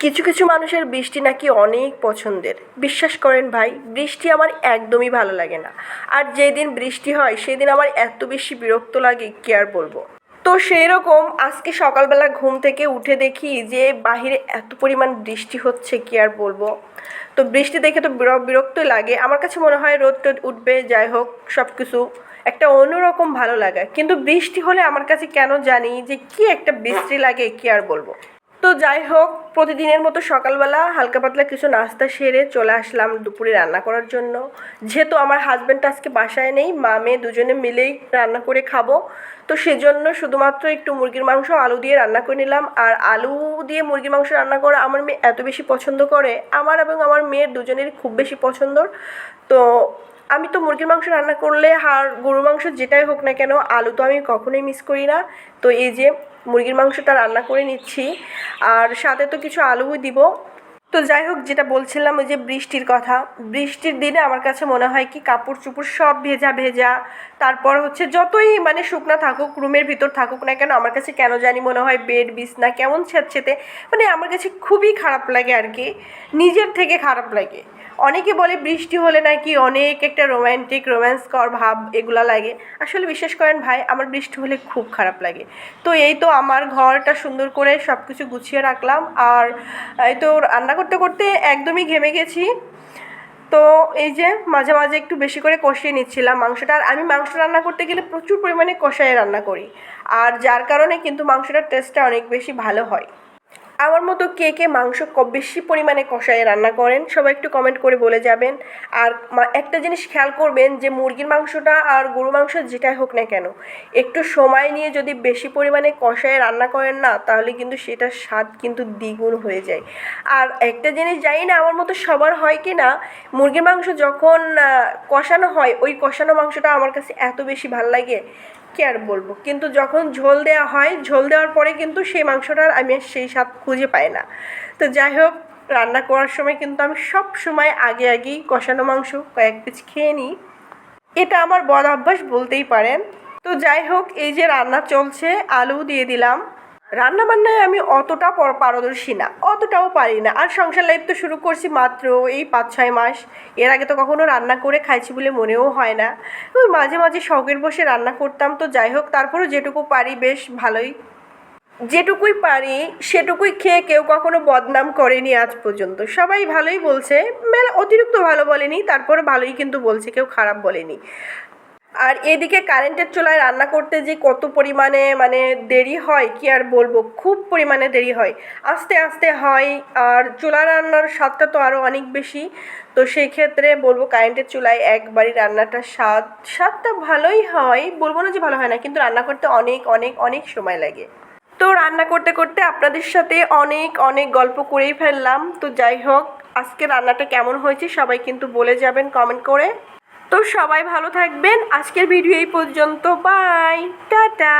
কিছু কিছু মানুষের বৃষ্টি নাকি অনেক পছন্দের। বিশ্বাস করেন ভাই, বৃষ্টি আমার একদমই ভালো লাগে না। আর যেদিন বৃষ্টি হয়, সেদিন আমার এত বেশি বিরক্ত লাগে, কি আর বলব। তো সেই রকম আজকে সকালবেলা ঘুম থেকে উঠে দেখি যে, বাহিরে এত পরিমাণ বৃষ্টি হচ্ছে, কি আর বলব। তো বৃষ্টি দেখে তো বির- বিরক্তই লাগে। আমার কাছে মনে হয় রোদ টোদ উঠবে, যাই হোক সব কিছু একটা অন্যরকম ভালো লাগে। কিন্তু বৃষ্টি হলে আমার কাছে কেন জানি যে, কি একটা বৃষ্টি লাগে, কি আর বলব। তো যাই হোক, প্রতিদিনের মতো সকালবেলা হালকা পাতলা কিছু নাস্তা সেরে চলে আসলাম দুপুরে রান্না করার জন্য। যেহেতু আমার হাজব্যান্ড আজকে বাসায় নেই, মা, মেয়ে দুজনে মিলেই রান্না করে খাব। তো সেজন্য শুধুমাত্র একটু মুরগির মাংস, আলু দিয়ে রান্না করে নিলাম। আর আলু দিয়ে মুরগির মাংস রান্না করা আমার মেয়ে এত বেশি পছন্দ করে। আমার এবং আমার মেয়ের দুজনেরই খুব বেশি পছন্দর তো আমি তো মুরগির মাংস রান্না করলে আর গরুর মাংস যেটাই হোক না কেন, আলু তো আমি কখনোই মিস করি না। তো এই যে মুরগির মাংসটা রান্না করে নিচ্ছি। আর সাথে তো কিছু আলুও দিব। তো যাই হোক, যেটা বলছিলাম ওই যে বৃষ্টির কথা। বৃষ্টির দিনে আমার কাছে মনে হয় কি কাপড় চুপড় সব ভেজা ভেজা। তারপর হচ্ছে যতই মানে শুকনো থাকুক, রুমের ভিতর থাকুক না কেন, আমার কাছে কেন জানি মনে হয় বেড, বিছনা কেমন ছেঁচেতে মানে আমার কাছে খুবই খারাপ লাগে আর কি। নিজের থেকে খারাপ লাগে। অনেকে বলে বৃষ্টি হলে নাকি অনেক একটা রোম্যান্টিক রোম্যান্সকর ভাব এগুলা লাগে। আসলে বিশ্বাস করেন ভাই, আমার বৃষ্টি হলে খুব খারাপ লাগে। তো এই তো আমার ঘরটা সুন্দর করে সব কিছু গুছিয়ে রাখলাম। আর এই তো রান্না করতে করতে একদমই ঘেমে গেছি। তো এই যে মাঝে মাঝে একটু বেশি করে কষিয়ে নিচ্ছিলাম মাংসটা। আর আমি মাংস রান্না করতে গেলে প্রচুর পরিমাণে কষায় রান্না করি। আর যার কারণে কিন্তু মাংসটার টেস্টটা অনেক বেশি ভালো হয়। আমার মতো কে কে মাংস বেশি পরিমাণে কষায় রান্না করেন, সবাই একটু কমেন্ট করে বলে যাবেন। আর একটা জিনিস খেয়াল করবেন যে মুরগির মাংসটা আর গরু মাংস যেটাই হোক না কেন, একটু সময় নিয়ে যদি বেশি পরিমাণে কষায় রান্না করেন না, তাহলে কিন্তু সেটার স্বাদ কিন্তু দ্বিগুণ হয়ে যায়। আর একটা জিনিস জানি না আমার মতো সবার হয় কি না, মুরগির মাংস যখন কষানো হয়, ওই কষানো মাংসটা আমার কাছে এত বেশি ভালো লাগে কি আর বলব? কিন্তু যখন ঝোল দেওয়া হয়, ঝোল দেওয়ার পরে কিন্তু সেই মাংসটার আমি সেই স্বাদ খুঁজে পাই না। তো যাই হোক, রান্না করার সময় কিন্তু আমি সব সময় আগে আগেই কষানো মাংস কয়েক পিস খেয়ে নিই। এটা আমার বদ অভ্যাস বলতেই পারেন। তো যাই হোক, এই যে রান্না চলছে আলু দিয়ে দিলাম। রান্না বান্নায় আমি অতটা পারদর্শী না, অতটাও পারি না। আর সংসার লাইফ তো শুরু করছি মাত্র এই পাঁচ ছয় মাস। এর আগে তো কখনো রান্না করে খাইছি বলে মনেও হয় না। ওই মাঝে মাঝে শখের বসে রান্না করতাম, তো যাই হোক, তারপরেও যেটুকু পারি বেশ ভালোই। যেটুকুই পারি, সেটুকুই খেয়ে কেউ কখনো বদনাম করেনি আজ পর্যন্ত। সবাই ভালোই বলছে, মেলা অতিরিক্ত ভালো বলেনি তারপরে ভালোই কিন্তু বলছে, কেউ খারাপ বলেনি। আর এদিকে কারেন্টের চুলায় রান্না করতে যে কত পরিমাণে মানে দেরি হয়, কি আর বলব? খুব পরিমাণে দেরি হয়। আস্তে আস্তে হয়, আর চুলা রান্নার স্বাদটা তো আরও অনেক বেশি। তো সেই ক্ষেত্রে বলব কারেন্টের চুলায় একবারই রান্নাটার স্বাদ, স্বাদটা ভালোই হয়। বলব না যে ভালো হয় না, কিন্তু রান্না করতে অনেক অনেক অনেক সময় লাগে। তো রান্না করতে করতে আপনাদের সাথে অনেক অনেক গল্প করেই ফেললাম। তো যাই হোক, আজকে রান্নাটা কেমন হয়েছে সবাই কিন্তু বলে যাবেন কমেন্ট করে। তো সবাই ভালো থাকবেন। আজকের ভিডিও এই পর্যন্ত। বাই। টাটা।